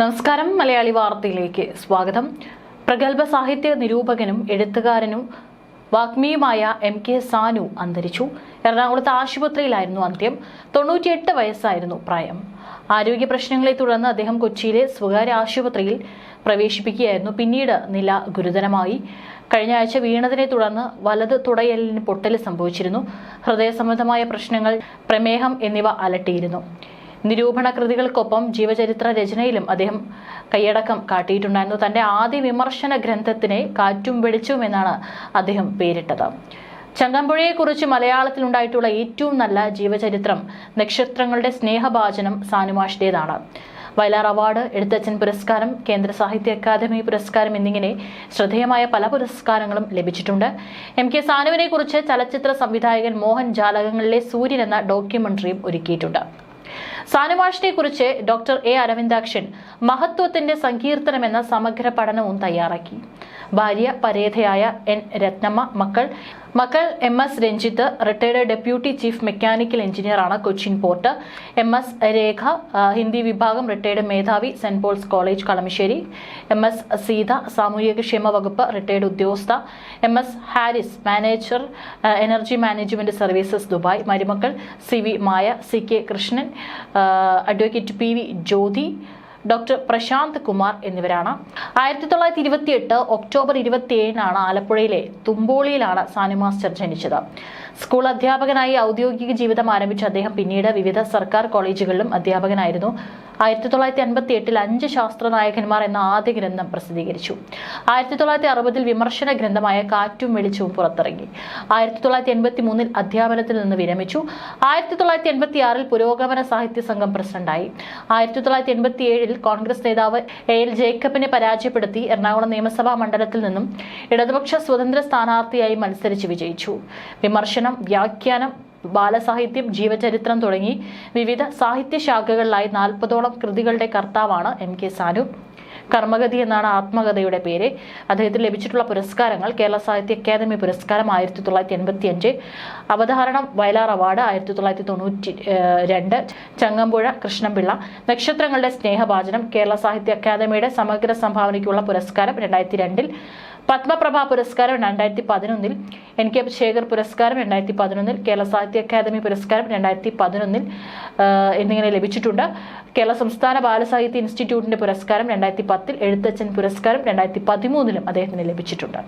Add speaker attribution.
Speaker 1: നമസ്കാരം. മലയാളി വാർത്തയിലേക്ക് സ്വാഗതം. പ്രഗത്ഭ സാഹിത്യ നിരൂപകനും എഴുത്തുകാരനും വാഗ്മിയുമായ എം കെ സാനു അന്തരിച്ചു. എറണാകുളത്ത് ആശുപത്രിയിലായിരുന്നു അന്ത്യം. തൊണ്ണൂറ്റിയെട്ട് വയസ്സായിരുന്നു പ്രായം. ആരോഗ്യ പ്രശ്നങ്ങളെ തുടർന്ന് അദ്ദേഹം കൊച്ചിയിലെ സ്വകാര്യ ആശുപത്രിയിൽ പ്രവേശിപ്പിക്കുകയായിരുന്നു. പിന്നീട് നില ഗുരുതരമായി. കഴിഞ്ഞ ആഴ്ച വീണതിനെ തുടർന്ന് വലത് തുടയലിന് പൊട്ടൽ സംഭവിച്ചിരുന്നു. ഹൃദയ സംബന്ധമായ പ്രശ്നങ്ങൾ പ്രമേഹം എന്നിവ അലട്ടിയിരുന്നു. നിരൂപണ കൃതികൾക്കൊപ്പം ജീവചരിത്ര രചനയിലും അദ്ദേഹം കൈയടക്കം കാട്ടിയിട്ടുണ്ടായിരുന്നു. തന്റെ ആദ്യ വിമർശന ഗ്രന്ഥത്തിനെ കാറ്റും വെളിച്ചും എന്നാണ് അദ്ദേഹം പേരിട്ടത്. ചങ്ങമ്പുഴയെക്കുറിച്ച് മലയാളത്തിലുണ്ടായിട്ടുള്ള ഏറ്റവും നല്ല ജീവചരിത്രം നക്ഷത്രങ്ങളുടെ സ്നേഹഭാചനം സാനുമാഷിന്റേതാണ്. വയലാർ അവാർഡ് എഴുത്തച്ഛൻ പുരസ്കാരം കേന്ദ്ര സാഹിത്യ അക്കാദമി പുരസ്കാരം എന്നിങ്ങനെ ശ്രദ്ധേയമായ പല പുരസ്കാരങ്ങളും ലഭിച്ചിട്ടുണ്ട്. എം കെ സാനുവിനെ കുറിച്ച് ചലച്ചിത്ര സംവിധായകൻ മോഹൻ ജാലകങ്ങളിലെ സൂര്യൻ എന്ന ഡോക്യുമെന്ററിയും ഒരുക്കിയിട്ടുണ്ട്. സാനുമാഷിനെ കുറിച്ച് ഡോക്ടർ എ അരവിന്ദാക്ഷൻ മഹത്വത്തിന്റെ സങ്കീർത്തനം എന്ന സമഗ്ര പഠനവും തയ്യാറാക്കി. ഭാര്യ പരേതയായ എൻ രത്നമ്മ മക്കൾ മക്കൾ M S Ranjith retired deputy chief mechanical എഞ്ചിനീയറാണ് Cochin port. M S Rekha Hindi വിഭാഗം റിട്ടയർഡ് മേധാവി Saint Paul's college Kalamassery. M S Seetha സാമൂഹികക്ഷേമ വകുപ്പ് റിട്ടയർഡ് ഉദ്യോഗസ്ഥ. M S Haris manager energy management services Dubai. മരുമക്കൾ C V Maya C K Krishnan. Advocate P V Jyothi doctor Prashanth Kumar എന്നിവരാണ്. ആയിരത്തി തൊള്ളായിരത്തി ഇരുപത്തി എട്ട് ഒക്ടോബർ ഇരുപത്തിയേഴിനാണ് ആലപ്പുഴയിലെ തുമ്പോളിയിലാണ് സാനു മാസ്റ്റർ ജനിച്ചത്. സ്കൂൾ അധ്യാപകനായി ഔദ്യോഗിക ജീവിതം ആരംഭിച്ച അദ്ദേഹം പിന്നീട് വിവിധ സർക്കാർ കോളേജുകളിലും അധ്യാപകനായിരുന്നു. ആയിരത്തി തൊള്ളായിരത്തി അൻപത്തി എട്ടിൽ അഞ്ച് ശാസ്ത്ര നായകന്മാർ എന്ന ആദ്യ ഗ്രന്ഥം പ്രസിദ്ധീകരിച്ചു. ആയിരത്തി തൊള്ളായിരത്തി അറുപതിൽ വിമർശന ഗ്രന്ഥമായ കാറ്റും വെളിച്ചവും പുറത്തിറങ്ങി. ആയിരത്തി തൊള്ളായിരത്തി എൺപത്തി മൂന്നിൽ അധ്യാപനത്തിൽ നിന്ന് വിരമിച്ചു. ആയിരത്തി തൊള്ളായിരത്തി എൺപത്തി ആറിൽ പുരോഗമന സാഹിത്യ സംഘം പ്രസിഡന്റായി. ആയിരത്തി തൊള്ളായിരത്തി എൺപത്തി ഏഴിൽ കോൺഗ്രസ് നേതാവ് എ എൽ ജേക്കബിനെ പരാജയപ്പെടുത്തി എറണാകുളം നിയമസഭാ മണ്ഡലത്തിൽ നിന്നും ഇടതുപക്ഷ സ്വതന്ത്ര സ്ഥാനാർത്ഥിയായി മത്സരിച്ച് വിജയിച്ചു. വിമർശനം വ്യാഖ്യാനം ബാലസാഹിത്യം ജീവചരിത്രം തുടങ്ങി വിവിധ സാഹിത്യ ശാഖകളിലായി നാൽപ്പതോളം കൃതികളുടെ കർത്താവാണ് എം കെ സാനു. കർമ്മഗതി എന്നാണ് ആത്മകഥയുടെ പേര്. അദ്ദേഹത്തിന് ലഭിച്ചിട്ടുള്ള പുരസ്കാരങ്ങൾ കേരള സാഹിത്യ അക്കാദമി പുരസ്കാരം ആയിരത്തി തൊള്ളായിരത്തി എൺപത്തി അഞ്ച് അവതാരണം വയലാർ അവാർഡ് ആയിരത്തി തൊള്ളായിരത്തി തൊണ്ണൂറ്റി രണ്ട് ചങ്ങമ്പുഴ കൃഷ്ണപിള്ള നക്ഷത്രങ്ങളുടെ സ്നേഹഭാചനം കേരള സാഹിത്യ അക്കാദമിയുടെ സമഗ്ര സംഭാവനയ്ക്കുള്ള പുരസ്കാരം രണ്ടായിരത്തി രണ്ടിൽ പത്മപ്രഭ പുരസ്കാരം രണ്ടായിരത്തി പതിനൊന്നിൽ എൻ കെ ശേഖർ പുരസ്കാരം രണ്ടായിരത്തി പതിനൊന്നിൽ കേരള സാഹിത്യ അക്കാദമി പുരസ്കാരം രണ്ടായിരത്തി പതിനൊന്നിൽ എന്നിങ്ങനെ ലഭിച്ചിട്ടുണ്ട്. കേരള സംസ്ഥാന ബാലസാഹിത്യ ഇൻസ്റ്റിറ്റ്യൂട്ടിന്റെ പുരസ്കാരം രണ്ടായിരത്തി പത്തിൽ എഴുത്തച്ഛൻ പുരസ്കാരം രണ്ടായിരത്തി പതിമൂന്നിലും അദ്ദേഹത്തിന് ലഭിച്ചിട്ടുണ്ട്.